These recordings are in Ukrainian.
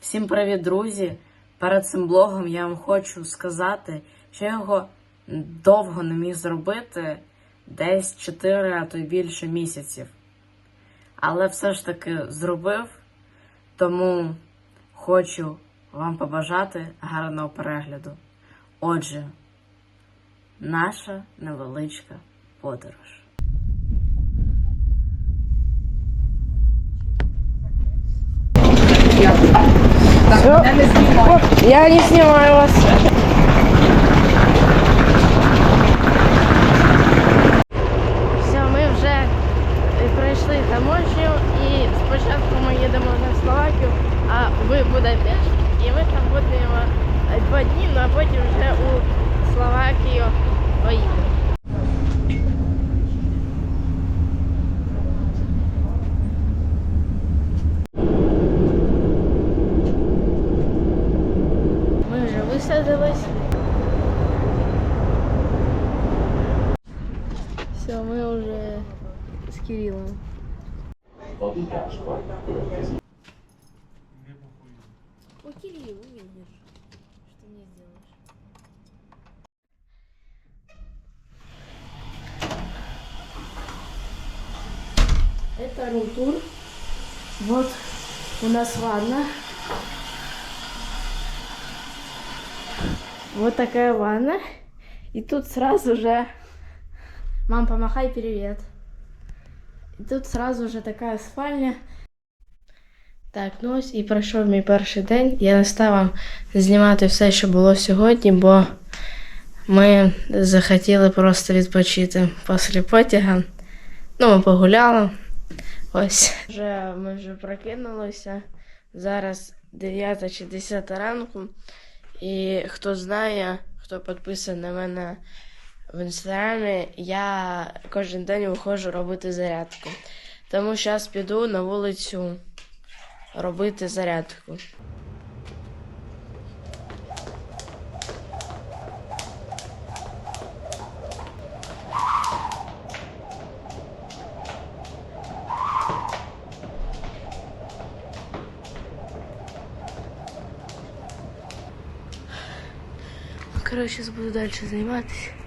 Всім привіт, друзі! Перед цим блогом я вам хочу сказати, що я його довго не міг зробити, десь 4, а то й більше місяців. Але все ж таки зробив, тому хочу вам побажати гарного перегляду. Отже, наша невеличка подорож. Я не снимаю вас. Все, ми вже пройшли таможню і спочатку ми їдемо на Словакію, а ви Будапешт, і ми там будемо два дні, ну а потім вже у Словакію поїдемо. Все, ми вже з Кирилом. У Кирилла увидишь, что мне сделаешь. Это рутур. Вот у нас ванна. Вот такая ванна. И тут сразу же... Мам, помахай привет. І тут сразу же така спальня. Так, ну ось і пройшов мій перший день. Я не став знімати все, що було сьогодні, бо ми захотіли просто відпочити після потяга. Ну, ми погуляли. Ось. Вже, ми вже прокинулися. Зараз 9 чи 10 ранку. І хто знає, хто підписаний на мене в інстаграмі, я кожен день виходжу робити зарядку. Тому зараз піду на вулицю робити зарядку. Короче, сейчас буду дальше заниматься.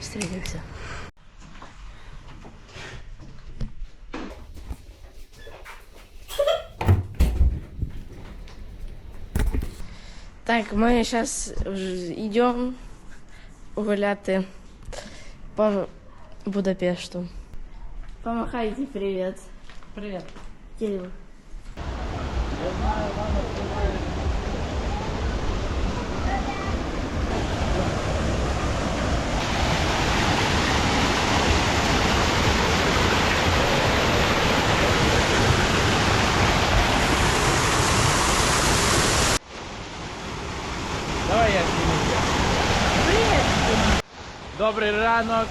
Встретимся. Так, ми зараз йдемо гуляти по Будапешту. Помахайте привет. Привіт! Кирилл. Давай Добрий ранок.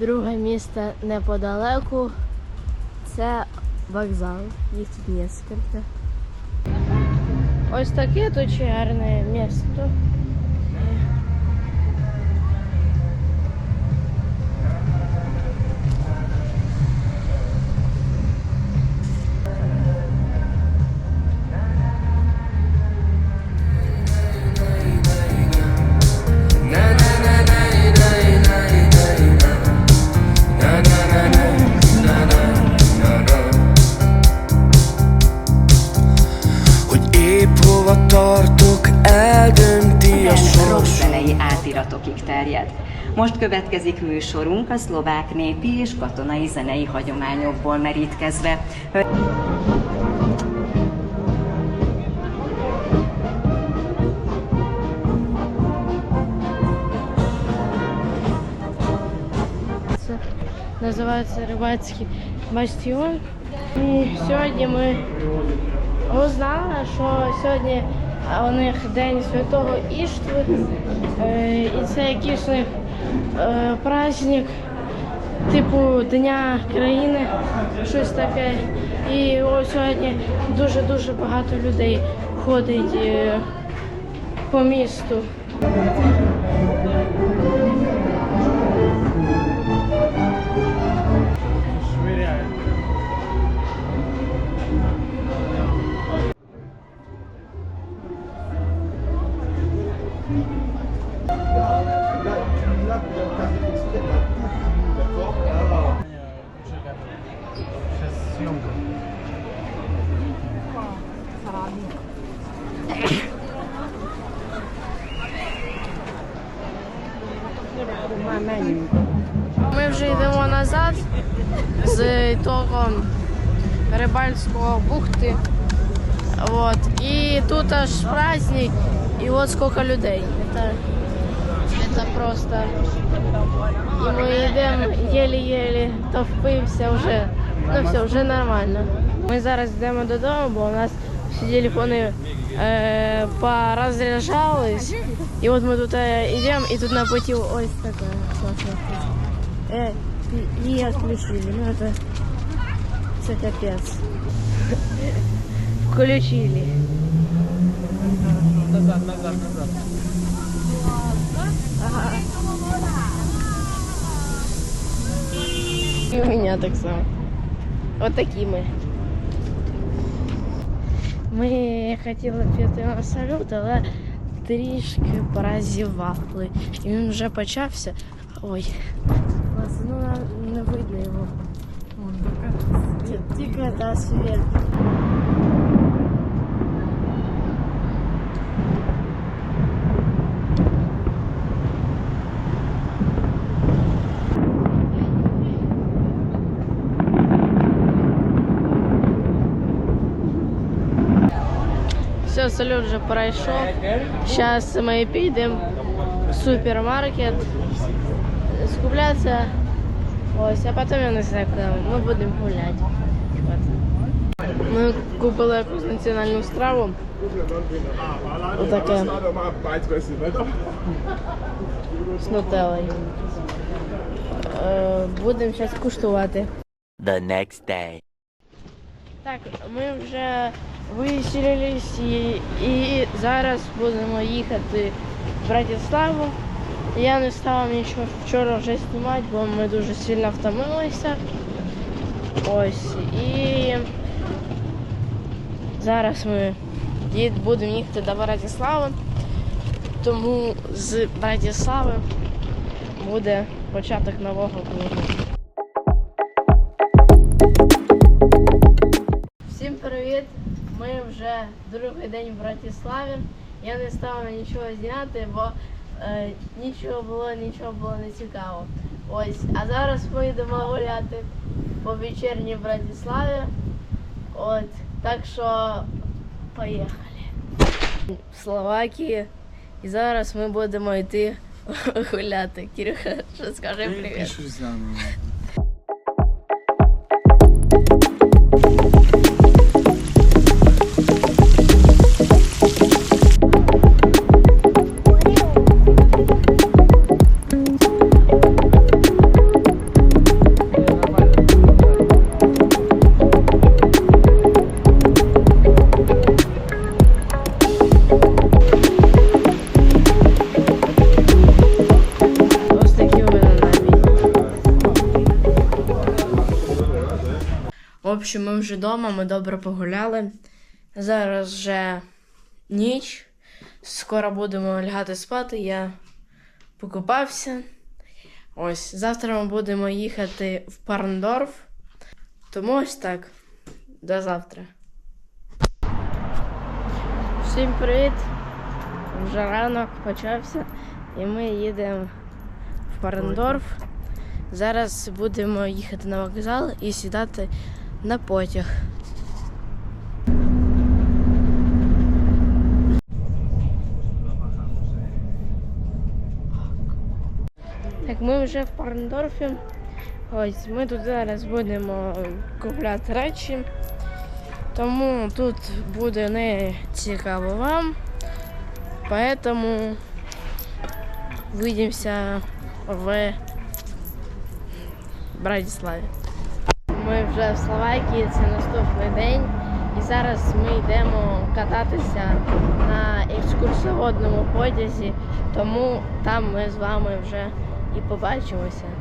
Друге місто неподалеку. Це вокзал. Їх тут несколько. Ось таке тут гарне місто. épp hova tartok, eldönti a sors rockzenei átiratokig terjed. Most következik műsorunk a szlovák népi és katonai zenei hagyományokból merítkezve. Це називається Рибацький бастіон. І сьогодні ми узнали, що сьогодні у них День Святого Іштви. Е, І це якийсь у них е, праздник, типу Дня країни, щось таке. І ось сьогодні дуже-дуже багато людей ходить е, по місту. з того рибальського бухти. Вот. І тут аж праздник, і от скільки людей. Это, это просто. І ми йдемо єлі-єлі, то впився вже. Ну все, вже нормально. Ми зараз йдемо додому, бо у нас всі телефони е, порозряджались. І от ми тут е, йдемо, і тут на путі ось таке. класне. Э, не отключили, ну это, это капец. Включили. Назад, назад, назад. И у меня так само. Вот такі ми. Ми хотіли піти на салют, але трішки прозівали. І він вже почався. Ой. Клас, ну на- не видно його. Ті- Тільки та світ. Все, салют вже пройшов. Зараз ми підемо в супермаркет скуплятися. Ось, а потім я не знаю, ми будемо гуляти. Ми купили якусь національну страву. Отаке. З нутеллою. Е, Будемо зараз куштувати. The next day. Так, ми вже виселились і, і зараз будемо їхати в Братиславу. Я не стала нічого вчора вже знімати, бо ми дуже сильно втомилися. Ось. І зараз ми будемо їхати до Братислави. Тому з Братислави буде початок нового блогу. Всім привіт! Ми вже другий день в Братиславі. Я не стала нічого зняти, бо е, нічого було, нічого було не цікаво. Ось, а зараз ми йдемо гуляти по вечірній Братиславі. От, так що поїхали. В Словакії. І зараз ми будемо йти гуляти. Кирюха, що скажи привіт. Общем, ми вже вдома, ми добре погуляли. Зараз вже ніч. Скоро будемо лягати спати. Я покупався. Ось, завтра ми будемо їхати в Парндорф. Тому ось так. До завтра. Всім привіт! Вже ранок почався. І ми їдемо в Парндорф. Зараз будемо їхати на вокзал і сідати на потяг. Так, ми вже в Парндорфі. Ось ми тут зараз будемо купляти речі. Тому тут буде не цікаво вам. Поэтому увидимся в Братиславі. Ми вже в Словакії, це наступний день. І зараз ми йдемо кататися на екскурсоводному потязі, тому там ми з вами вже і побачимося.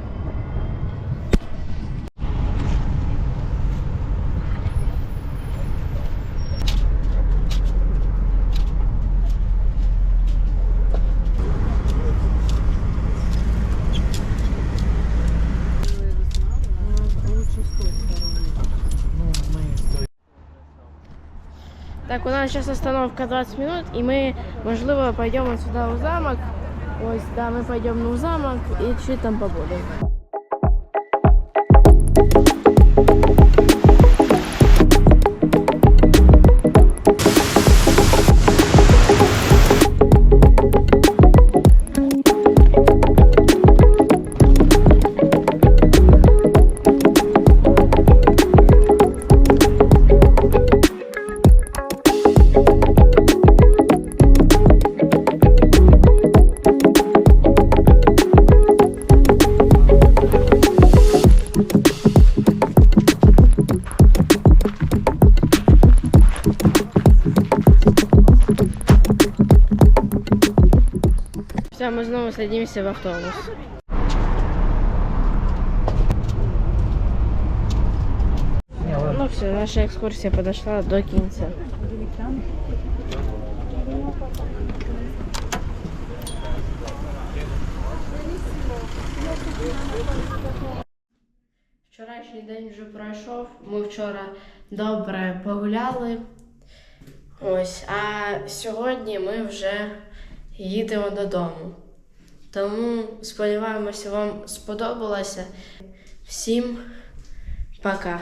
Так, у нас сейчас остановка 20 минут, и мы, можливо, пойдем вот сюда у замок. Ось, да, мы пойдем на замок и чуть там побудем. Все, мы снова садимся в автобус. Ну все, наша экскурсия подошла до кінця. Вчорашній день вже пройшов. Ми вчора добре погуляли. Ось, а сьогодні ми вже їдемо додому. Тому сподіваємося, вам сподобалося. Всім пока!